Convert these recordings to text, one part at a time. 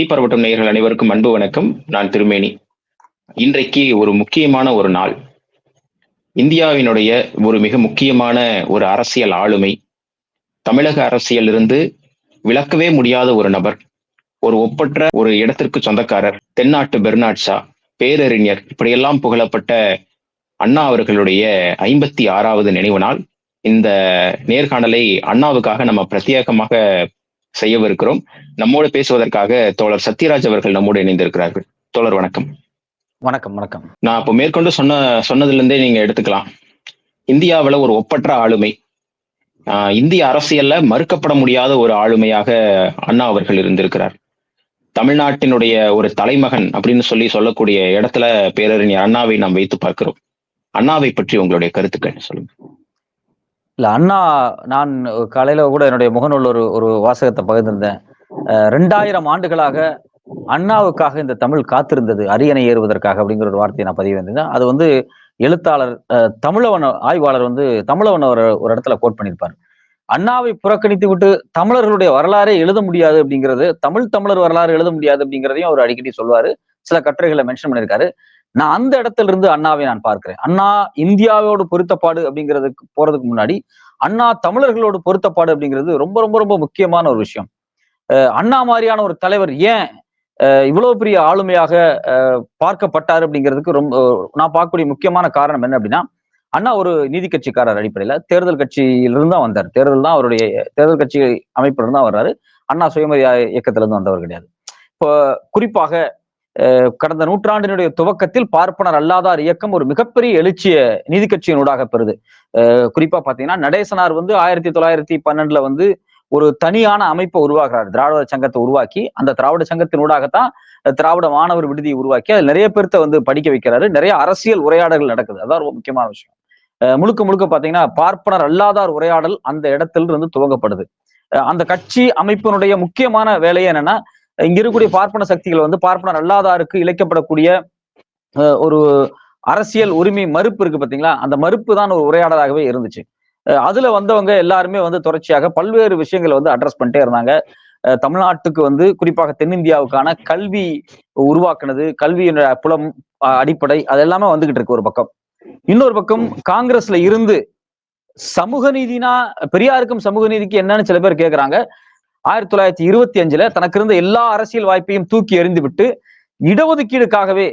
தீப்பரவட்டம் நேயர்கள் அனைவருக்கும் அன்பு வணக்கம். நான் திருமேனி. இன்றைக்கு ஒரு முக்கியமான ஒரு நாள். இந்தியாவினுடைய ஒரு மிக முக்கியமான ஒரு அரசியல் ஆளுமை. தமிழக அரசியலிருந்து விளக்கவே முடியாத ஒரு நபர் ஒரு ஒப்பற்ற ஒரு இடத்திற்கு சொந்தக்காரர் தென்னாட்டு பெர்னாட்ஷா பேரறிஞர் இப்படியெல்லாம் புகழப்பட்ட அண்ணா அவர்களுடைய ஐம்பத்தி ஆறாவது நினைவு நாள். இந்த நேர்காணலை அண்ணாவுக்காக நம்ம பிரத்யேகமாக செய்யவிருக்கிறோம். நம்மோடு பேசுவதற்காக தோழர் சத்யராஜ் அவர்கள் நம்மோடு இணைந்திருக்கிறார்கள். தோழர் வணக்கம். வணக்கம் வணக்கம். நான் இப்போ மேற்கொண்டு சொன்ன சொன்னதுல இருந்தே நீங்க எடுத்துக்கலாம். இந்தியாவுல ஒரு ஒப்பற்ற ஆளுமை. ஆஹ் இந்திய அரசியல்ல மறுக்கப்பட முடியாத ஒரு ஆளுமையாக அண்ணா அவர்கள் இருந்திருக்கிறார். தமிழ்நாட்டினுடைய ஒரு தலைமகன் அப்படின்னு சொல்லி சொல்லக்கூடிய இடத்துல பேரறிஞர் அண்ணாவை நாம் வைத்து பார்க்கிறோம். அண்ணாவை பற்றி உங்களுடைய கருத்துக்கள் சொல்லுங்க. இல்ல அண்ணா நான் காலையில கூட என்னுடைய முகநூல் ஒரு ஒரு வாசகத்தை பகிர்ந்திருந்தேன். ரெண்டாயிரம் ஆண்டுகளாக அண்ணாவுக்காக இந்த தமிழ் காத்திருந்தது அரியணை ஏறுவதற்காக அப்படிங்கிற ஒரு வார்த்தையை நான் பதிவு வந்திருந்தேன் அது வந்து எழுத்தாளர் அஹ், தமிழவன் ஆய்வாளர் வந்து தமிழவன் ஒரு ஒரு இடத்துல கோட் பண்ணியிருப்பார். அண்ணாவை புறக்கணித்து விட்டு தமிழர்களுடைய வரலாறே எழுத முடியாது அப்படிங்கிறது தமிழ் தமிழர் வரலாறு எழுத முடியாது அப்படிங்கிறதையும் அவர் அடிக்கடி சொல்வாரு. சில கட்டுரைகளை மென்ஷன் பண்ணியிருக்காரு. நான் அந்த இடத்துல இருந்து அண்ணாவை நான் பார்க்கிறேன். அண்ணா இந்தியாவோடு பொருத்தப்பாடு அப்படிங்கிறதுக்கு போறதுக்கு முன்னாடி அண்ணா தமிழர்களோட பொருத்தப்பாடு அப்படிங்கிறது ரொம்ப ரொம்ப ரொம்ப முக்கியமான ஒரு விஷயம். அண்ணா மாதிரியான ஒரு தலைவர் ஏன் இவ்வளவு பெரிய ஆளுமையாக பார்க்கப்பட்டார் அப்படிங்கிறதுக்கு ரொம்ப நான் பார்க்கக்கூடிய முக்கியமான காரணம் என்ன அப்படின்னா அண்ணா ஒரு நீதி கட்சிக்காரர் அடிப்படையில தேர்தல் கட்சியிலிருந்து தான் வந்தார். தேர்தல் தான் அவருடைய தேர்தல் கட்சி அமைப்பிலிருந்து தான் வர்றாரு. அண்ணா சுயமரியா இயக்கத்திலிருந்து வந்தவர் கிடையாது. இப்போ குறிப்பாக கடந்த நூற்றாண்டினுடைய துவக்கத்தில் பார்ப்பனர் அல்லாதார் இயக்கம் ஒரு மிகப்பெரிய எழுச்சிய நீதி கட்சியினூடாக பெறுது. குறிப்பா பாத்தீங்கன்னா நடேசனார் வந்து ஆயிரத்தி தொள்ளாயிரத்தி பன்னெண்டுல வந்து ஒரு தனியான அமைப்பை உருவாக்குறாரு. திராவிட சங்கத்தை உருவாக்கி அந்த திராவிட சங்கத்தின் ஊடாகத்தான் திராவிட மாணவர் விடுதியை உருவாக்கி அது நிறைய பேர்த்த வந்து படிக்க வைக்கிறாரு. நிறைய அரசியல் உரையாடல்கள் நடக்குது. அதான் ரொம்ப முக்கியமான விஷயம். முழுக்க முழுக்க பாத்தீங்கன்னா பார்ப்பனர் அல்லாதார் உரையாடல் அந்த இடத்துல இருந்து துவங்கப்படுது. அந்த கட்சி அமைப்பினுடைய முக்கியமான வேலையை என்னன்னா இங்க இருக்கக்கூடிய பார்ப்பன சக்திகள் வந்து பார்ப்பனர் அல்லாதாருக்கு இழைக்கப்படக்கூடிய ஒரு அரசியல் உரிமை மறுப்பு இருக்கு பாத்தீங்களா? அந்த மறுப்பு தான் ஒரு உரையாடலாகவே இருந்துச்சு. அதுல வந்தவங்க எல்லாருமே வந்து தொடர்ச்சியாக பல்வேறு விஷயங்களை வந்து அட்ரஸ் பண்ணிட்டே இருந்தாங்க. தமிழ்நாட்டுக்கு வந்து குறிப்பாக தென்னிந்தியாவுக்கான கல்வி உருவாக்குனது கல்வியினுடைய புலம் அஹ் அடிப்படை அது எல்லாமே வந்துகிட்டு இருக்கு ஒரு பக்கம். இன்னொரு பக்கம் காங்கிரஸ்ல இருந்து சமூக நீதினா பெரியாருக்கும் சமூக நீதிக்கு என்னன்னு சில பேர் கேக்குறாங்க. ஆயிரத்தி தொள்ளாயிரத்தி இருபத்தி அஞ்சுல தனக்கு இருந்த எல்லா அரசியல் வாய்ப்பையும் தூக்கி எறிந்து விட்டு இடஒதுக்கீடுக்காகவே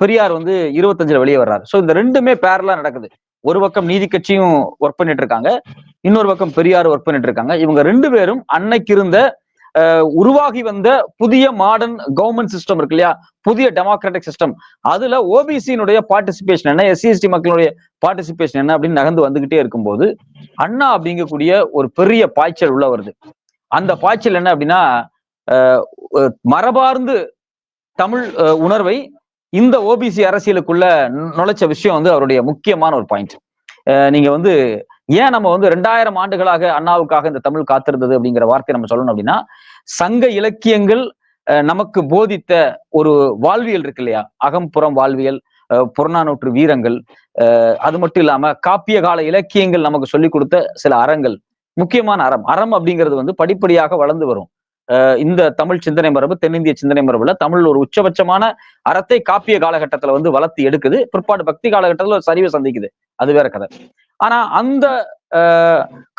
பெரியார் வந்து இருபத்தஞ்சுல வெளியே வர்றாரு. ஸோ இந்த ரெண்டுமே பேரலா நடக்குது. ஒரு பக்கம் நீதி கட்சியும் ஒர்க் பண்ணிட்டு இருக்காங்க. இன்னொரு பக்கம் பெரியார் ஒர்க் பண்ணிட்டு இருக்காங்க. இவங்க ரெண்டு பேரும் அன்னைக்கு இருந்த அஹ், உருவாகி வந்த புதிய மாடர்ன் கவர்மெண்ட் சிஸ்டம் இருக்கு இல்லையா? புதிய டெமோக்ராட்டிக் சிஸ்டம் அதுல ஓபிசியினுடைய பார்ட்டிசிபேஷன் என்ன? எஸ்சிஎஸ்டி மக்களுடைய பார்ட்டிசிபேஷன் என்ன? அப்படின்னு நகர்ந்து வந்துகிட்டே இருக்கும்போது அண்ணா அப்படிங்கக்கூடிய ஒரு பெரிய பாய்ச்சல் உள்ள வருது. அந்த பாய்ச்சல் என்ன அப்படின்னா மரபார்ந்து தமிழ் உணர்வை இந்த ஓபிசி அரசியலுக்குள்ள நுழைச்ச விஷயம் வந்து அவருடைய முக்கியமான ஒரு பாயிண்ட் நீங்க வந்து ஏன் நம்ம வந்து ரெண்டாயிரம் ஆண்டுகளாக அண்ணாவுக்காக இந்த தமிழ் காத்திருந்தது அப்படிங்கிற வார்த்தையை நம்ம சொல்லணும் அப்படின்னா சங்க இலக்கியங்கள் அஹ், நமக்கு போதித்த ஒரு வாழ்வியல் இருக்கு இல்லையா? அகம்புறம் வாழ்வியல் அஹ், புறநானூற்று வீரங்கள் அது மட்டும் இல்லாம காப்பிய கால இலக்கியங்கள் நமக்கு சொல்லிக் கொடுத்த சில அறங்கள். முக்கியமான அறம். அறம் அப்படிங்கிறது வந்து படிப்படியாக வளர்ந்து வரும். இந்த தமிழ் சிந்தனை மரபு தென்னிந்திய சிந்தனை மரபுல தமிழ் ஒரு உச்சபட்சமான அறத்தை காப்பிய காலகட்டத்துல வந்து வளர்த்து எடுக்குது. பிற்பாடு பக்தி காலகட்டத்துல ஒரு சரிவை சந்திக்குது. அது வேற கதை. ஆனா அந்த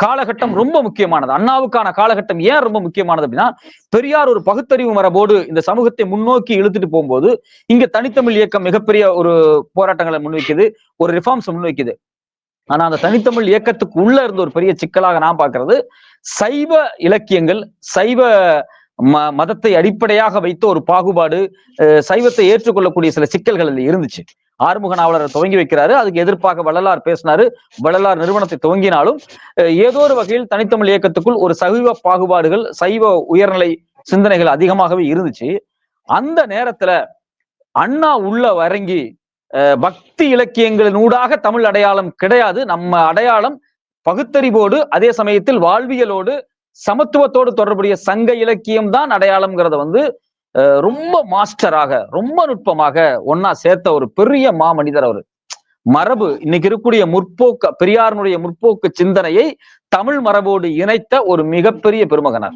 காலகட்டம் ரொம்ப முக்கியமானது. அண்ணாவுக்கான காலகட்டம் ஏன் ரொம்ப முக்கியமானது அப்படின்னா பெரியார் ஒரு பகுத்தறிவு மரபோடு இந்த சமூகத்தை முன்னோக்கி இழுத்துட்டு போகும்போது இங்க தனித்தமிழ் இயக்கம் மிகப்பெரிய ஒரு போராட்டங்களை முன்வைக்குது ஒரு ரிஃபார்ம்ஸ் முன்வைக்குது. ஆனா அந்த தனித்தமிழ் இயக்கத்துக்கு உள்ள இருந்த ஒரு பெரிய சிக்கலாக நான் பார்க்கறது சைவ இலக்கியங்கள் சைவ ம மதத்தை அடிப்படையாக வைத்த ஒரு பாகுபாடு அஹ் சைவத்தை ஏற்றுக்கொள்ளக்கூடிய சில சிக்கல்கள் அதுல இருந்துச்சு. ஆறுமுக நாவலர் துவங்கி வைக்கிறாரு அதுக்கு எதிர்ப்பாக வள்ளலார் பேசினாரு வள்ளலார் நிறுவனத்தை துவங்கினாலும் ஏதோ ஒரு வகையில் தனித்தமிழ் இயக்கத்துக்குள் ஒரு சைவ பாகுபாடுகள் சைவ உயர்நிலை சிந்தனைகள் அதிகமாகவே இருந்துச்சு. அந்த நேரத்துல அண்ணா உள்ள வரங்கி பக்தி இலக்கியங்களின் ஊடாக தமிழ் அடையாளம் கிடையாது. நம்ம அடையாளம் பகுத்தறிவோடு அதே சமயத்தில் வாழ்வியலோடு சமத்துவத்தோடு தொடர்புடைய சங்க இலக்கியம் தான் அடையாளம்ங்கிறத வந்து அஹ் ரொம்ப மாஸ்டராக ரொம்ப நுட்பமாக ஒன்னா சேர்த்த ஒரு பெரிய மாமனிதர் அவர். மரபு இன்னைக்கு இருக்கக்கூடிய முற்போக்கு பெரியாரனுடைய முற்போக்கு சிந்தனையை தமிழ் மரபோடு இணைத்த ஒரு மிகப்பெரிய பெருமகனார்.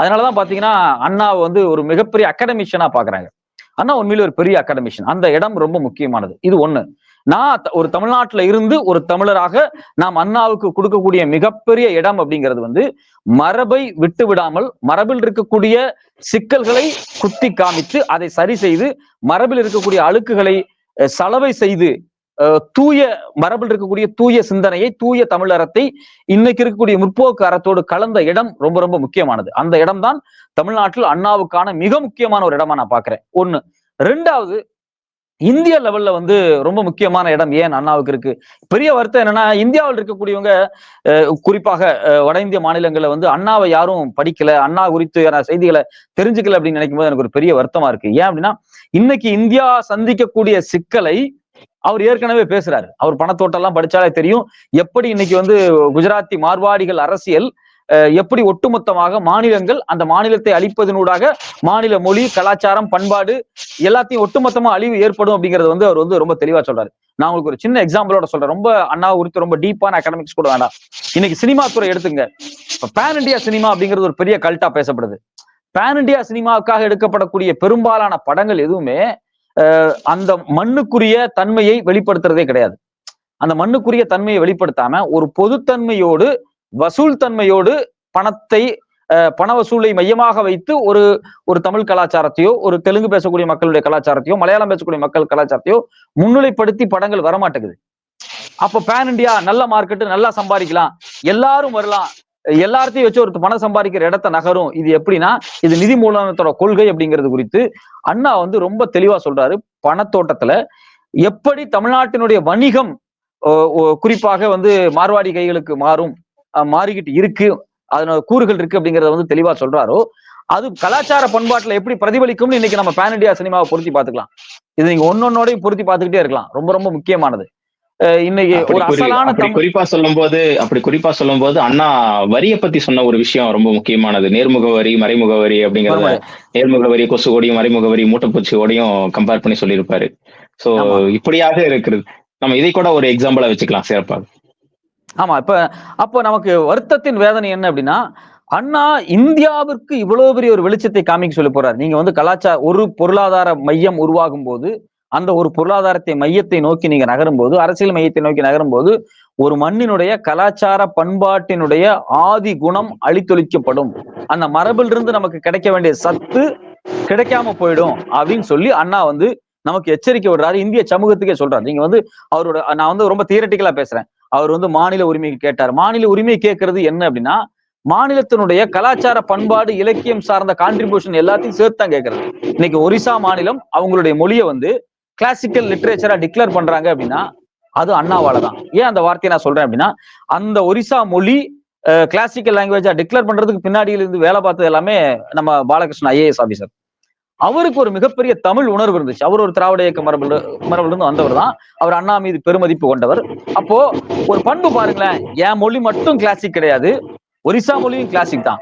அதனாலதான் பாத்தீங்கன்னா அண்ணாவை வந்து ஒரு மிகப்பெரிய அகாடமிஷியனா பாக்குறாங்க. அண்ணா உண்மையிலே ஒரு பெரிய அகாடமிஷன் அந்த இடம் ரொம்ப முக்கியமானது. இது ஒண்ணு. நான் த- ஒரு தமிழ்நாட்டுல இருந்து ஒரு தமிழராக நாம் அண்ணாவுக்கு கொடுக்கக்கூடிய மிகப்பெரிய இடம் அப்படிங்கிறது வந்து மரபை விட்டு விடாமல் மரபில் இருக்கக்கூடிய சிக்கல்களை குத்தி காமித்து அதை சரி செய்து மரபில் இருக்கக்கூடிய அழுக்குகளை சலவை செய்து தூய மரபில் இருக்கக்கூடிய தூய சிந்தனையை தூய தமிழறத்தை இன்னைக்கு இருக்கக்கூடிய முற்போக்கு அறத்தோடு கலந்த இடம் ரொம்ப ரொம்ப முக்கியமானது. அந்த இடம்தான் தமிழ்நாட்டில் அண்ணாவுக்கான மிக முக்கியமான ஒரு இடமா நான் பாக்குறேன் ஒண்ணு. ரெண்டாவது இந்திய லெவல்ல வந்து ரொம்ப முக்கியமான இடம் ஏன் அண்ணாவுக்கு இருக்கு? பெரிய வருத்தம் என்னன்னா இந்தியாவில் இருக்கக்கூடியவங்க அஹ், குறிப்பாக வட இந்திய மாநிலங்கள்ல வந்து அண்ணாவை யாரும் படிக்கல அண்ணா குறித்து செய்திகளை தெரிஞ்சுக்கல அப்படின்னு நினைக்கும் போது எனக்கு ஒரு பெரிய வருத்தமா இருக்கு. ஏன் அப்படின்னா இன்னைக்கு இந்தியா சந்திக்கக்கூடிய சிக்கலை அவர் ஏற்கனவே பேசுறாரு. அவர் பணத்தோட்டெல்லாம் படிச்சாலே தெரியும். எப்படி இன்னைக்கு வந்து குஜராத்தி மார்வாடிகள் அரசியல் எப்படி ஒட்டுமொத்தமாக மாநிலங்கள் அந்த மாநிலத்தை அழிப்பதனூடாக மாநில மொழி கலாச்சாரம் பண்பாடு எல்லாத்தையும் ஒட்டுமொத்தமா அழிவு ஏற்படும் அப்படிங்கறது வந்து அவர் வந்து ரொம்ப தெளிவா சொல்றாரு. நான் உங்களுக்கு ஒரு சின்ன எக்ஸாம்பிளோட சொல்றேன். ரொம்ப அண்ணா குறித்து ரொம்ப டீப்பான அகாடமிக்ஸ் கூட வேண்டாம். இன்னைக்கு சினிமா துறை எடுத்துங்க. பேன் இண்டியா சினிமா அப்படிங்கிறது ஒரு பெரிய கல்ட்டா பேசப்படுது. பேன் இண்டியா சினிமாவுக்காக எடுக்கப்படக்கூடிய பெரும்பாலான படங்கள் எதுவுமே அந்த மண்ணுக்குரிய தன்மையை வெளிப்படுத்துறதே கிடையாது. அந்த மண்ணுக்குரிய தன்மையை வெளிப்படுத்தாம ஒரு பொதுத்தன்மையோடு வசூல் தன்மையோடு பணத்தை அஹ், பண வசூலை மையமாக வைத்து ஒரு ஒரு தமிழ் கலாச்சாரத்தையோ ஒரு தெலுங்கு பேசக்கூடிய மக்களுடைய கலாச்சாரத்தையோ மலையாளம் பேசக்கூடிய மக்கள் கலாச்சாரத்தையோ முன்னிலைப்படுத்தி படங்கள் வரமாட்டேங்குது. அப்ப பேன் இண்டியா நல்ல மார்க்கெட்டு நல்லா சம்பாதிக்கலாம். எல்லாரும் வரலாம். எல்லாத்தையும் வச்சு ஒரு பணம் சம்பாதிக்கிற இடத்த நகரும். இது எப்படின்னா இது நிதி மூலதனத்தோட கொள்கை அப்படிங்கிறது குறித்து அண்ணா வந்து ரொம்ப தெளிவா சொல்றாரு. பணத்தோட்டத்துல எப்படி தமிழ்நாட்டினுடைய வணிகம் ஓ, குறிப்பாக வந்து மார்வாடி கைகளுக்கு மாறும் மாறிக்கிட்டு இருக்கு அதனோட கூறுகள் இருக்கு அப்படிங்கறத வந்து தெளிவா சொல்றாரோ அது கலாச்சார பண்பாட்டுல எப்படி பிரதிபலிக்கும்னு இன்னைக்கு நம்ம பேன் இண்டியா சினிமாவை பொருத்தி பார்த்துக்கலாம். இது நீங்க ஒன்னொன்னோடையும் பொருத்தி பார்த்துக்கிட்டே இருக்கலாம். ரொம்ப ரொம்ப முக்கியமானது. இன்னைக்கு ஒரு அசலான குறிப்பா சொல்லும்போது அப்படி குறிப்பா சொல்லும்போது அண்ணா வரியை பத்தி சொன்ன ஒரு விஷயம் ரொம்ப முக்கியமானது. நேர்முக வரி மறைமுக வரி அப்படிங்கறத. நேர்முக வரி கொசு ஓடியும் மறைமுக வரி மூட்டைப்பூச்சி ஓடியும் கம்பேர் பண்ணி சொல்லியிருப்பாரு. சோ. இப்படியாக இருக்கிறது. நம்ம இதை கூட ஒரு எக்ஸாம்பிளா வச்சுக்கலாம் சிறப்பாக ஆமா. இப்ப அப்போ நமக்கு வருத்தத்தின் வேதனை என்ன அப்படின்னா அண்ணா இந்தியாவிற்கு இவ்வளவு பெரிய ஒரு வெளிச்சத்தை காமிக்க சொல்லி போறாரு. நீங்க வந்து கலாச்சார ஒரு பொருளாதார மையம் உருவாகும் போது அந்த ஒரு பொருளாதாரத்தை மையத்தை நோக்கி நீங்க நகரும் போது அரசியல் மையத்தை நோக்கி நகரும் போது ஒரு மண்ணினுடைய கலாச்சார பண்பாட்டினுடைய ஆதி குணம் அழித்தொழிக்கப்படும். அந்த மரபிலிருந்து நமக்கு கிடைக்க வேண்டிய சத்து கிடைக்காம போயிடும் அப்படின்னு சொல்லி அண்ணா வந்து நமக்கு எச்சரிக்கை விடுறாரு. இந்திய சமூகத்துக்கே சொல்றாரு. நீங்க வந்து அவரோட நான் வந்து ரொம்ப தியரட்டிக்கலா பேசுறேன். அவர் வந்து மாநில உரிமைக்கு கேட்டார். மாநில உரிமை கேட்கறது என்ன அப்படின்னா மாநிலத்தினுடைய கலாச்சார பண்பாடு இலக்கியம் சார்ந்த கான்ட்ரிபியூஷன் எல்லாத்தையும் சேர்த்து தான் கேட்கறது. இன்னைக்கு ஒரிசா மாநிலம் அவங்களுடைய மொழியை வந்து கிளாசிக்கல் லிட்ரேச்சரா டிக்ளேர் பண்றாங்க அப்படின்னா அது அண்ணாவால தான் ஏன் அந்த வார்த்தையை நான் சொல்றேன் அப்படின்னா அந்த ஒரிசா மொழி கிளாசிக்கல் லாங்குவேஜா டிக்ளேர் பண்றதுக்கு பின்னாடியில இருந்து வேலை பார்த்தது எல்லாமே நம்ம பாலகிருஷ்ணன் ஐஏஎஸ் ஆபீசர் அவருக்கு ஒரு மிகப்பெரிய தமிழ் உணர்வு இருந்துச்சு. அவர் ஒரு திராவிட இயக்க மரபுல மரபுல இருந்து வந்தவர் தான் அவர் அண்ணா மீது பெருமதிப்பு கொண்டவர். அப்போ ஒரு பண்பு பாருங்களேன். என் மொழி மட்டும் கிளாசிக் கிடையாது. ஒரிசா மொழியும் கிளாசிக் தான்.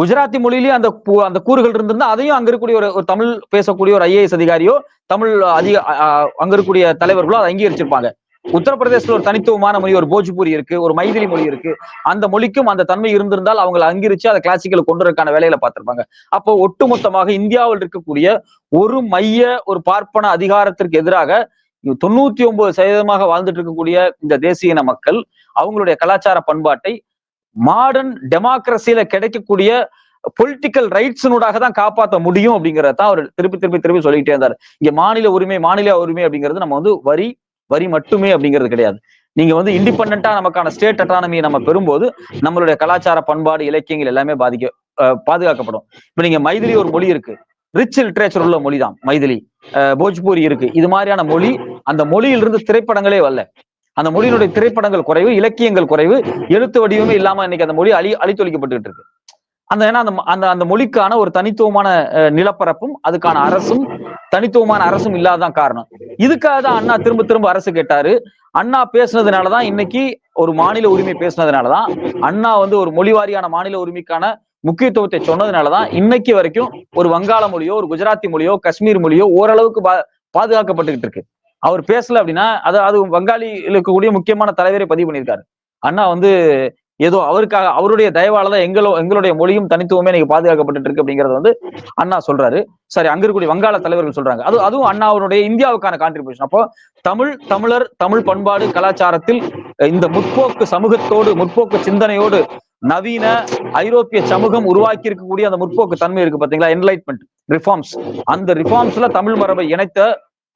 குஜராத்தி மொழியிலயும் அந்த கூ- அந்த கூறுகள் இருந்திருந்தா அதையும் அங்க இருக்கக்கூடிய ஒரு ஒரு தமிழ் பேசக்கூடிய ஒரு ஐஏஎஸ் அதிகாரியோ தமிழ் அதிக அங்க இருக்கக்கூடிய தலைவர்களோ அதை அங்கீகரிச்சிருப்பாங்க. உத்தரப்பிரதேசத்துல ஒரு தனித்துவமான மொழி ஒரு போஜ்பூரி இருக்கு ஒரு மைதிலி மொழி இருக்கு. அந்த மொழிக்கும் அந்த தன்மை இருந்திருந்தால் அவங்களை அங்கிருச்சு அதை கிளாசிக்கல் கொண்டுறதுக்கான வேலையில பார்த்திருப்பாங்க. அப்போ ஒட்டுமொத்தமாக இந்தியாவில் இருக்கக்கூடிய ஒரு மைய ஒரு பார்ப்பன அதிகாரத்திற்கு எதிராக தொண்ணூத்தி ஒன்பது சதவீதமாக வாழ்ந்துட்டு இருக்கக்கூடிய இந்த தேசிய இன மக்கள் அவங்களுடைய கலாச்சார பண்பாட்டை மாடர்ன் டெமோக்ரஸியில கிடைக்கக்கூடிய பொலிட்டிக்கல் ரைட்ஸினூடாக தான் காப்பாற்ற முடியும் அப்படிங்கறத தான் அவர் திருப்பி திருப்பி திருப்பி சொல்லிக்கிட்டே இருந்தார். இங்க மாநில உரிமை மாநில உரிமை அப்படிங்கிறது நம்ம வந்து வரி வரி மட்டுமே அப்படிங்கிறது கிடையாது. நீங்க வந்து இண்டிபெண்டா நமக்கான ஸ்டேட் அட்டானமியை நம்ம பெறும்போது நம்மளுடைய கலாச்சார பண்பாடு இலக்கியங்கள் எல்லாமே பாதிக்க அஹ் பாதுகாக்கப்படும். இப்ப நீங்க மைதிலி ஒரு மொழி இருக்கு. ரிச் லிட்ரேச்சர் உள்ள மொழி தான் மைதிலி. அஹ் போஜ்பூரி இருக்கு. இது மாதிரியான மொழி அந்த மொழியிலிருந்து திரைப்படங்களே வரல. அந்த மொழியினுடைய திரைப்படங்கள் குறைவு இலக்கியங்கள் குறைவு எழுத்து வடிவமே இல்லாம இன்னைக்கு அந்த மொழி அழி அழித்தொழிக்கப்பட்டு இருக்கு. அந்த ஏன்னா அந்த அந்த அந்த மொழிக்கான ஒரு தனித்துவமான நிலப்பரப்பும் அதுக்கான அரசும் தனித்துவமான அரசும் இல்லாததான் காரணம். இதுக்காக தான் அண்ணா திரும்ப திரும்ப அரசு கேட்டாரு. அண்ணா பேசுனதுனாலதான் இன்னைக்கு ஒரு மாநில உரிமை பேசுனதுனாலதான் அண்ணா வந்து ஒரு மொழிவாரியான மாநில உரிமைக்கான முக்கியத்துவத்தை சொன்னதுனாலதான் இன்னைக்கு வரைக்கும் ஒரு வங்காள மொழியோ ஒரு குஜராத்தி மொழியோ காஷ்மீர் மொழியோ ஓரளவுக்கு பா- பாதுகாக்கப்பட்டுக்கிட்டு இருக்கு. அவர் பேசல அப்படின்னா அது அது வங்காளிகளுக்கு இருக்கக்கூடிய முக்கியமான தலைவரை பதிவு பண்ணியிருக்காரு. அண்ணா வந்து ஏதோ அவருக்காக அவருடைய தயவால தான் எங்களோ எங்களுடைய மொழியும் தனித்துவமே இன்னைக்கு பாதுகாக்கப்பட்டு இருக்கு அப்படிங்கறது வந்து அண்ணா சொல்றாரு. சரி அங்க இருக்கக்கூடிய வங்காள தலைவர்கள் சொல்றாங்க. அது அதுவும் அண்ணாவுடைய இந்தியாவுக்கான கான்ட்ரிபியூஷன் அப்போ தமிழ் தமிழர் தமிழ் பண்பாடு கலாச்சாரத்தில் இந்த முற்போக்கு சமூகத்தோடு முற்போக்கு சிந்தனையோடு நவீன ஐரோப்பிய சமூகம் உருவாக்கி இருக்கக்கூடிய அந்த முற்போக்கு தன்மை இருக்கு பாத்தீங்களா? என்லைட்மெண்ட் ரிஃபார்ம்ஸ் அந்த ரிஃபார்ம்ஸ்ல தமிழ் மரபை இணைத்த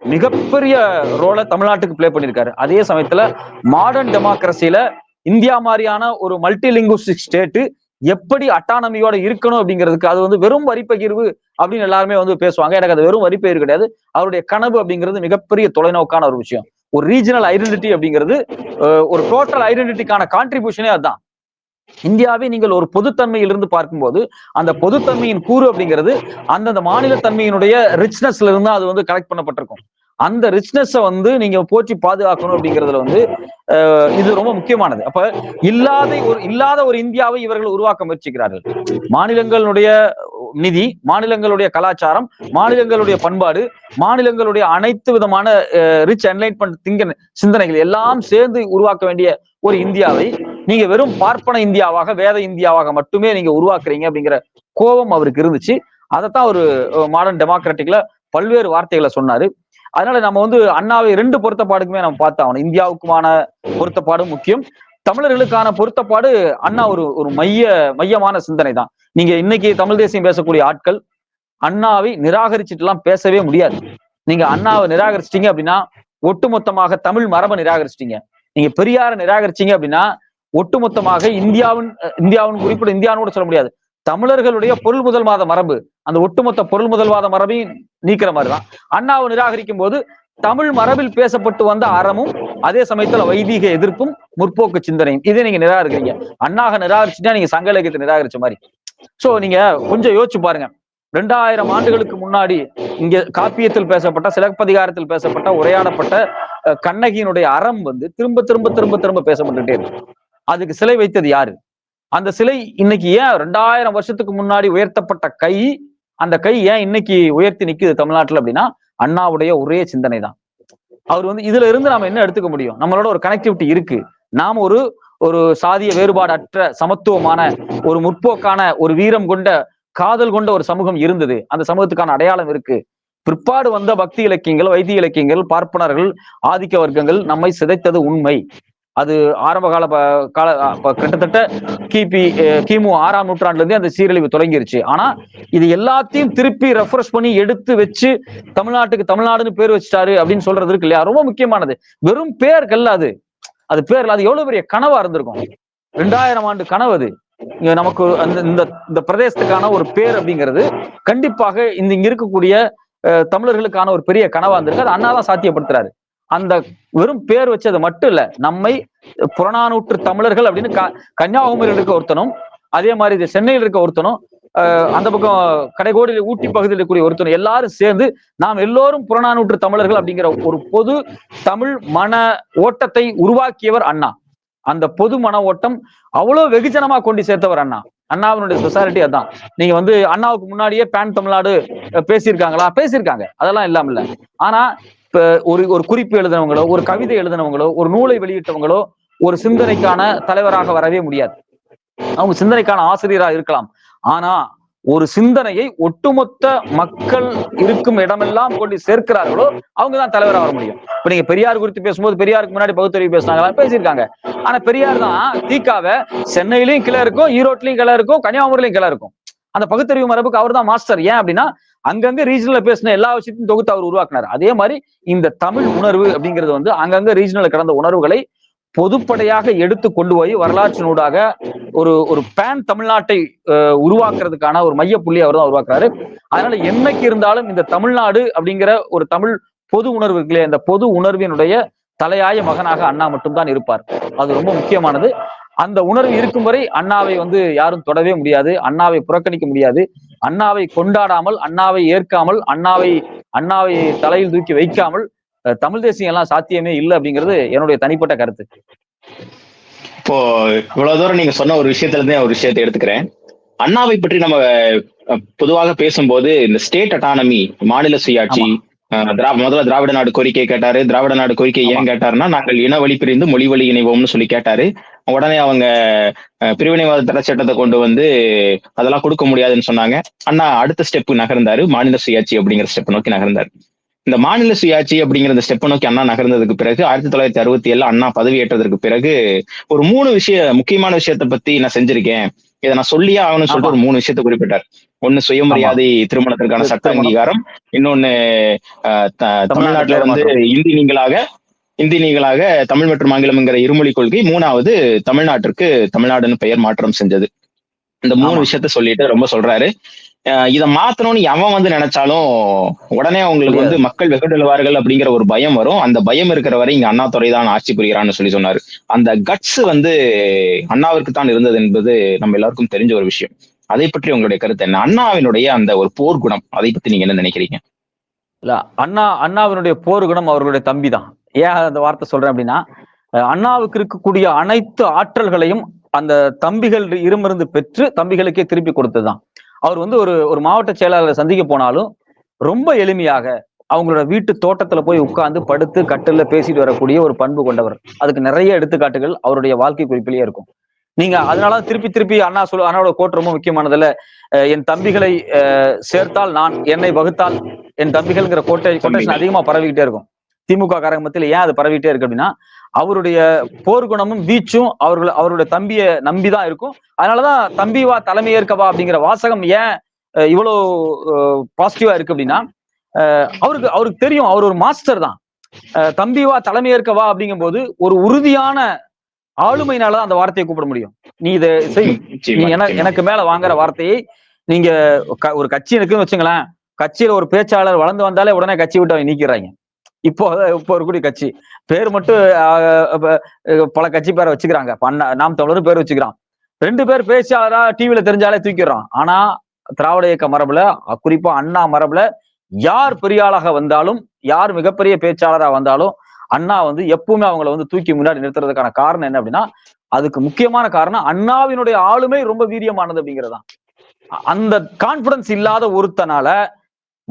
மிகப்பெரிய ரோலை தமிழ்நாட்டுக்கு ப்ளே பண்ணியிருக்காரு. அதே சமயத்துல மாடர்ன் டெமோக்ரஸில இந்தியா மாதிரியான ஒரு மல்டி லிங்குஸ்டிக் எப்படி அட்டானமியோட இருக்கணும் அப்படிங்கிறதுக்கு அது வந்து வெறும் வரிப்பகிர்வு அப்படின்னு எல்லாருமே வந்து பேசுவாங்க. எனக்கு அது வெறும் வரி கிடையாது. அவருடைய கனவு அப்படிங்கிறது மிகப்பெரிய தொலைநோக்கான ஒரு விஷயம். ஒரு ரீஜனல் ஐடென்டிட்டி அப்படிங்கிறது ஒரு டோட்டல் ஐடென்டிட்டிக்கான கான்ட்ரிபியூஷனே அதுதான். இந்தியாவை நீங்கள் ஒரு பொதுத்தன்மையிலிருந்து பார்க்கும்போது அந்த பொதுத்தன்மையின் கூறு அப்படிங்கிறது அந்தந்த மாநில தன்மையினுடைய ரிச்னஸ்ல இருந்து அது வந்து கலெக்ட் பண்ணப்பட்டிருக்கும். அந்த ரிச்னஸை வந்து நீங்க போற்றி பாதுகாக்கணும் அப்படிங்கிறதுல வந்து இது ரொம்ப முக்கியமானது. அப்ப இல்லாத ஒரு இல்லாத ஒரு இந்தியாவை இவர்கள் உருவாக்க முயற்சிக்கிறார்கள். மாநிலங்களுடைய நிதி மாநிலங்களுடைய கலாச்சாரம் மாநிலங்களுடைய பண்பாடு மாநிலங்களுடைய அனைத்து விதமான ரிச் என்லைட்மெண்ட் திங்க சிந்தனைகள் எல்லாம் சேர்ந்து உருவாக்க வேண்டிய ஒரு இந்தியாவை நீங்க வெறும் பார்ப்பன இந்தியாவாக வேத இந்தியாவாக மட்டுமே நீங்க உருவாக்குறீங்க அப்படிங்கிற கோபம் அவருக்கு இருந்துச்சு. அதைத்தான் ஒரு மாடர்ன் டெமோக்ராட்டிக்ல பல்வேறு வார்த்தைகளை சொன்னாரு. அதனால நம்ம வந்து அண்ணாவை ரெண்டு பொருத்தப்பாடுக்குமே நம்ம பார்த்தாகணும். இந்தியாவுக்குமான பொருத்தப்பாடும் முக்கியம். தமிழர்களுக்கான பொருத்தப்பாடு அண்ணா ஒரு ஒரு மைய மையமான சிந்தனை தான் நீங்க இன்னைக்கு தமிழ் தேசியம் பேசக்கூடிய ஆட்கள் அண்ணாவை நிராகரிச்சுட்டு எல்லாம் பேசவே முடியாது. நீங்க அண்ணாவை நிராகரிச்சிட்டீங்க அப்படின்னா ஒட்டுமொத்தமாக தமிழ் மரபை நிராகரிச்சிட்டீங்க. நீங்க பெரியாரை நிராகரிச்சீங்க அப்படின்னா ஒட்டுமொத்தமாக இந்தியாவின் இந்தியாவின் குறிப்பிட இந்தியாவோட சொல்ல முடியாது. தமிழர்களுடைய பொருள் முதல்வாத மரபு அந்த ஒட்டுமொத்த பொருள் முதல்வாத மரபையும் நீக்கிற மாதிரிதான். அண்ணாவை நிராகரிக்கும் போது தமிழ் மரபில் பேசப்பட்டு வந்த அறமும் அதே சமயத்துல வைதீக எதிர்ப்பும் முற்போக்கு சிந்தனையும் இதை நீங்க நிராகரிக்கிறீங்க. அண்ணாக நிராகரிச்சுன்னா நீங்க சங்க இலக்கியத்தை நிராகரிச்ச மாதிரி. சோ நீங்க கொஞ்சம் யோசிச்சு பாருங்க. ரெண்டாயிரம் ஆண்டுகளுக்கு முன்னாடி இங்க காப்பியத்தில் பேசப்பட்ட சிலப்பதிகாரத்தில் பேசப்பட்ட உரையாடப்பட்ட அஹ், கண்ணகியினுடைய அறம் வந்து திரும்ப திரும்ப திரும்ப திரும்ப பேசப்பட்டுட்டே இருக்கு. அதுக்கு சிலை வைத்தது யாரு? அந்த சிலை இன்னைக்கு ஏன் ரெண்டாயிரம் வருஷத்துக்கு முன்னாடி உயர்த்தப்பட்ட கை அந்த கை ஏன் இன்னைக்கு உயர்த்தி நிக்குது தமிழ்நாட்டுல அப்படின்னா அண்ணாவுடைய ஒரே சிந்தனை தான் அவர் வந்து இதுல இருந்து நாம என்ன எடுத்துக்க முடியும்? நம்மளோட ஒரு கனெக்டிவிட்டி இருக்கு. நாம ஒரு ஒரு சாதிய வேறுபாடற்ற சமத்துவமான ஒரு முற்போக்கான ஒரு வீரம் கொண்ட காதல் கொண்ட ஒரு சமூகம் இருந்தது. அந்த சமூகத்துக்கான அடையாளம் இருக்கு. பிற்பாடு வந்த பக்தி இலக்கியங்கள் வைத்திய இலக்கியங்கள் பார்ப்பனர்கள் ஆதிக்க வர்க்கங்கள் நம்மை சிதைத்தது உண்மை. அது ஆரம்ப கால ப- கால கிட்டத்தட்ட கிபி கிமு ஆறாம் நூற்றாண்டுல இருந்தே அந்த சீரழிவு தொடங்கிருச்சு. ஆனா இது எல்லாத்தையும் திருப்பி ரெஃப்ரெஷ் பண்ணி எடுத்து வச்சு தமிழ்நாட்டுக்கு தமிழ்நாடுன்னு பேர் வச்சுட்டாரு அப்படின்னு சொல்றது இருக்கு இல்லையா? ரொம்ப முக்கியமானது. வெறும் பேர் அது. அது பேர்ல அது எவ்வளவு பெரிய கனவா இருந்திருக்கும்? ரெண்டாயிரம் ஆண்டு கனவு அது. இங்க நமக்கு அந்த இந்த இந்த பிரதேசத்துக்கான ஒரு பேர் அப்படிங்கிறது கண்டிப்பாக இந்த இங்க இருக்கக்கூடிய தமிழர்களுக்கான ஒரு பெரிய கனவா இருந்திருக்கு. அது அண்ணாதான் சாத்தியப்படுத்துறாரு. அந்த வெறும் பேர் வச்சது மட்டும் இல்ல நம்மை புறநானூற்று தமிழர்கள் அப்படின்னு க- கன்னியாகுமரியில் இருக்க ஒருத்தனும் அதே மாதிரி இது சென்னையில் இருக்க ஒருத்தனும் அஹ், அந்த பக்கம் கடைகோடியில் ஊட்டி பகுதியில் இருக்கக்கூடிய ஒருத்தனும் எல்லாரும் சேர்ந்து நாம் எல்லோரும் புறநானூற்று தமிழர்கள் அப்படிங்கிற ஒரு பொது தமிழ் மன ஓட்டத்தை உருவாக்கியவர் அண்ணா. அந்த பொது மன ஓட்டம் அவ்வளவு வெகுஜனமா கொண்டு சேர்த்தவர் அண்ணா. அண்ணாவினுடைய சொசைட்டி அதான். நீங்க வந்து அண்ணாவுக்கு முன்னாடியே பேன் தமிழ்நாடு பேசியிருக்காங்களா? பேசியிருக்காங்க. அதெல்லாம் இல்லாம இல்ல ஆனா இப்ப ஒரு ஒரு குறிப்பு எழுதினவங்களோ ஒரு கவிதை எழுதினவங்களோ ஒரு நூலை வெளியிட்டவங்களோ ஒரு சிந்தனைக்கான தலைவராக வரவே முடியாது. அவங்க சிந்தனைக்கான ஆசிரியரா இருக்கலாம். ஆனா ஒரு சிந்தனையை ஒட்டுமொத்த மக்கள் இருக்கும் இடமெல்லாம் கொண்டு சேர்க்கிறார்களோ அவங்க தான் தலைவராக வர முடியும். இப்ப நீங்க பெரியார் குறித்து பேசும்போது பெரியாருக்கு முன்னாடி பகுத்தறிவு பேசினாங்களா? பேசியிருக்காங்க. ஆனா பெரியார் தான் தீக்காவை சென்னையிலயும் கிளை இருக்கும் ஈரோட்லயும் கிளை இருக்கும் கன்னியாகுமரியிலயும் கிளை இருக்கும். அந்த பகுத்தறிவு மரபுக்கு அவர் தான் மாஸ்டர் ஏன் அப்படின்னா அங்கங்க ரீஜனல்ல பேசின எல்லா விஷயத்தையும் தொகுத்து அவர் உருவாக்குனார். அதே மாதிரி இந்த தமிழ் உணர்வு அப்படிங்கிறது வந்து அங்கங்க ரீஜனல்ல கடந்த உணர்வுகளை பொதுப்படையாக எடுத்து கொண்டு போய் வரலாற்றினூடாக ஒரு ஒரு பேன் தமிழ்நாட்டை உருவாக்குறதுக்கான ஒரு மைய புள்ளி அவர் தான் உருவாக்குறாரு. அதனால என்னைக்கு இருந்தாலும் இந்த தமிழ்நாடு அப்படிங்கிற ஒரு தமிழ் பொது உணர்வு இருக்கு இந்த பொது உணர்வினுடைய தலையாய மகனாக அண்ணா மட்டும்தான் இருப்பார். அது ரொம்ப முக்கியமானது. அந்த உணர்வு இருக்கும் வரை அண்ணாவை வந்து யாரும் தொடவே முடியாது அண்ணாவை புறக்கணிக்க முடியாது. அண்ணாவை கொண்டாடாமல் அண்ணாவை ஏற்காமல் அண்ணாவை அண்ணாவை தலையில் தூக்கி வைக்காமல் தமிழ் தேசியம் எல்லாம் சாத்தியமே இல்லை அப்படிங்கிறது என்னுடைய தனிப்பட்ட கருத்து. இப்போ இவ்வளவு தூரம் நீங்க சொன்ன ஒரு விஷயத்துல இருந்தே ஒரு விஷயத்தை எடுத்துக்கிறேன். அண்ணாவை பற்றி நம்ம பொதுவாக பேசும்போது இந்த ஸ்டேட் அட்டானமி மாநில சுயாட்சி முதல்ல திராவிட நாடு கோரிக்கை கேட்டாரு. திராவிட நாடு கோரிக்கை ஏன். கேட்டாருன்னா நாங்கள் இன வழி பிரிந்து மொழி வழி இணைவோம்னு சொல்லி கேட்டாரு. உடனே அவங்க பிரிவினைவாத தடை சட்டத்தை கொண்டு வந்து அதெல்லாம் கொடுக்க முடியாதுன்னு சொன்னாங்க. அண்ணா அடுத்த ஸ்டெப் நகர்ந்தாரு. மாநில சுயாட்சி அப்படிங்கிற ஸ்டெப் நோக்கி நகர்ந்தாரு. இந்த மாநில சுயாட்சி அப்படிங்கிற இந்த ஸ்டெப் நோக்கி அண்ணா நகர்ந்ததுக்கு பிறகு ஆயிரத்தி தொள்ளாயிரத்தி அறுபத்தி ஏழுல அண்ணா பதவியேற்றதற்கு பிறகு ஒரு மூணு விஷய முக்கியமான விஷயத்தை பத்தி நான் செஞ்சிருக்கேன். இதை நான் சொல்லியே ஆகணும்னு சொல்லிட்டு ஒரு மூணு விஷயத்தை குறிப்பிட்டார். ஒன்னு சுயமரியாதை திருமணத்திற்கான சட்ட. அங்கீகாரம். இன்னொன்னு தமிழ்நாட்டுல வந்து இந்தி நீங்களாக இந்தி நீங்களாக தமிழ் மற்றும் ஆங்கிலம்ங்கிற இருமொழி கொள்கை மூணாவது தமிழ்நாட்டிற்கு தமிழ்நாடுன்னு பெயர் மாற்றம் செஞ்சது. இந்த மூணு. விஷயத்த சொல்லிட்டு ரொம்ப சொல்றாரு. இதை மாத்தணும்னு எவன் வந்து நினைச்சாலும் உடனே அவங்களுக்கு வந்து மக்கள் வெகுடலுவார்கள் அப்படிங்கிற ஒரு பயம் வரும். அந்த பயம் இருக்கிற வரை இங்க அண்ணாதுரை தான் ஆட்சி புரிகிறான்னு சொல்லி சொன்னாரு. அந்த கட்ஸ் வந்து அண்ணாவிற்கு தான் இருந்தது என்பது நம்ம எல்லாருக்கும் தெரிஞ்ச ஒரு விஷயம். அதை பற்றி உங்களுடைய கருத்து என்ன? அண்ணாவினுடைய அந்த ஒரு போர் குணம் அதை பத்தி நீங்க என்ன நினைக்கிறீங்க? இல்ல அண்ணா அண்ணாவினுடைய போர் குணம் அவர்களுடைய தம்பி தான் ஏன் அந்த வார்த்தை சொல்றேன் அப்படின்னா அண்ணாவுக்கு இருக்கக்கூடிய அனைத்து ஆற்றல்களையும் அந்த தம்பிகள் இருமிருந்து பெற்று தம்பிகளுக்கே திருப்பி கொடுத்ததுதான். அவர் வந்து ஒரு ஒரு மாவட்ட செயலாளரை சந்திக்க போனாலும் ரொம்ப எளிமையாக அவங்களோட வீட்டு தோட்டத்துல போய் உட்கார்ந்து படுத்து கட்டில பேசிட்டு வரக்கூடிய ஒரு பண்பு கொண்டவர். அதுக்கு நிறைய எடுத்துக்காட்டுகள் அவருடைய வாழ்க்கை குறிப்பிலேயே இருக்கும். நீங்க அதனால திருப்பி திருப்பி அண்ணா சொல்ல அண்ணாவோட கோட் ரொம்ப முக்கியமானதுல என் தம்பிகளை அஹ் சேர்த்தால் நான் என்னை வகுத்தால் என் தம்பிகள்ங்கிற கோட்டை கொட்டேஷன் அதிகமா பரவிக்கிட்டே இருக்கும். திமுக காரங்க மத்தியில ஏன் அது பரவிட்டே இருக்கு அப்படின்னா அவருடைய போர் குணமும் வீச்சும் அவர்கள் அவருடைய தம்பியை நம்பிதான் இருக்கும். அதனாலதான் தம்பி வா தலைமை ஏற்கவா அப்படிங்கிற வாசகம் ஏன் இவ்வளவு பாசிட்டிவா இருக்கு அப்படின்னா அவருக்கு அவருக்கு தெரியும் அவர் ஒரு மாஸ்டர் தான். தம்பி வா தலைமை ஏற்கவா அப்படிங்கும்போது ஒரு உறுதியான ஆளுமையினாலதான் அந்த வார்த்தையை கூப்பிட முடியும். நீ இதை நீ. எனக்கு மேல வாங்குற வார்த்தையை நீங்க ஒரு கட்சி இருக்குன்னு வச்சுங்களேன் கட்சியில ஒரு பேச்சாளர் வளர்ந்து வந்தாலே உடனே கட்சி விட்டு அவங்க நீக்கிறாங்க. இப்போ இப்போ இருக்கக்கூடிய கட்சி. பேர் மட்டும் பல கட்சி பேரை வச்சுக்கிறாங்க. அண்ணா நாம் தமிழர் பேர் வச்சுக்கிறான். ரெண்டு பேர் பேச்சாளரா டிவியில தெரிஞ்சாலே தூக்கிடுறான். ஆனா திராவிட இயக்க மரபுல குறிப்பா அண்ணா மரபுல யார் பெரிய ஆளாக வந்தாலும் யார் மிகப்பெரிய பேச்சாளரா வந்தாலும் அண்ணா வந்து எப்பவுமே அவங்கள வந்து தூக்கி முன்னாடி நிறுத்துறதுக்கான காரணம் என்ன அப்படின்னா அதுக்கு முக்கியமான காரணம் அண்ணாவினுடைய ஆளுமை ரொம்ப வீரியமானது அப்படிங்கிறதான் அந்த கான்பிடன்ஸ் இல்லாத ஒருத்தனால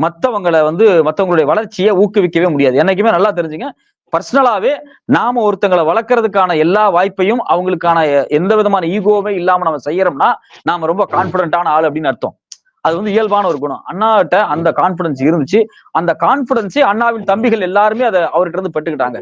மற்றவங்களை வந்து மற்றவங்களுடைய வளர்ச்சியை ஊக்குவிக்கவே முடியாது. என்னைக்குமே நல்லா தெரிஞ்சுங்க. பர்சனலாவே நாம ஒருத்தங்களை வளர்க்கறதுக்கான எல்லா வாய்ப்பையும் அவங்களுக்கான எந்த விதமான ஈகோவே இல்லாம நம்ம செய்யறோம்னா நாம ரொம்ப கான்பிடண்டான ஆள் அப்படின்னு அர்த்தம். அது வந்து இயல்பான ஒரு குணம். அண்ணாட்ட அந்த கான்பிடன்ஸ் இருந்துச்சு. அந்த கான்பிடன்ஸை அண்ணாவின் தம்பிகள் எல்லாருமே அதை அவர்கிட்ட இருந்து பெற்றுக்கிட்டாங்க.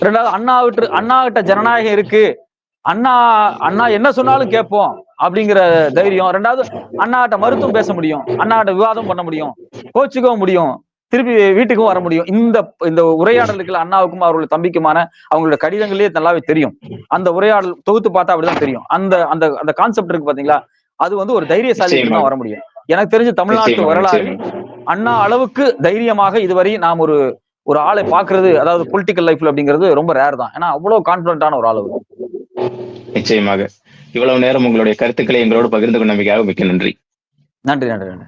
ரெண்டாவது அண்ணா விட்டு அண்ணா கிட்ட ஜனநாயகம் இருக்கு. அண்ணா அண்ணா என்ன சொன்னாலும் கேட்போம். அப்படிங்கிற தைரியம். ரெண்டாவது அண்ணாட்ட மருத்துவம் பேச முடியும். அண்ணாட்ட விவாதம் பண்ண முடியும். கோச்சுக்கவும் முடியும். திருப்பி வீட்டுக்கும் வர முடியும். இந்த இந்த உரையாடலுக்கு அண்ணாவுக்கும் அவர்களுடைய தம்பிக்குமான அவங்களோட கடிதங்களே நல்லாவே தெரியும். அந்த உரையாடல் தொகுத்து பார்த்தா அப்படிதான் தெரியும். அந்த அந்த அந்த கான்செப்ட் இருக்கு பாத்தீங்களா? அது வந்து ஒரு தைரியசாலிக்கு தான் வர முடியும். எனக்கு தெரிஞ்ச தமிழ்நாட்டு வரலாறு. அண்ணா அளவுக்கு தைரியமாக இதுவரை நாம் ஒரு ஒரு ஆளை பாக்குறது அதாவது பொலிட்டிக்கல் லைஃப்ல அப்படிங்கிறது ரொம்ப ரேர் தான். ஏன்னா அவ்வளவு கான்பிடண்டான ஒரு ஆள். நிச்சயமாக. இவ்வளவு நேரம் உங்களுடைய கருத்துக்களை எங்களோடு பகிர்ந்து கொண்டமைக்காக மிக்க நன்றி. நன்றி நன்றி நன்றி.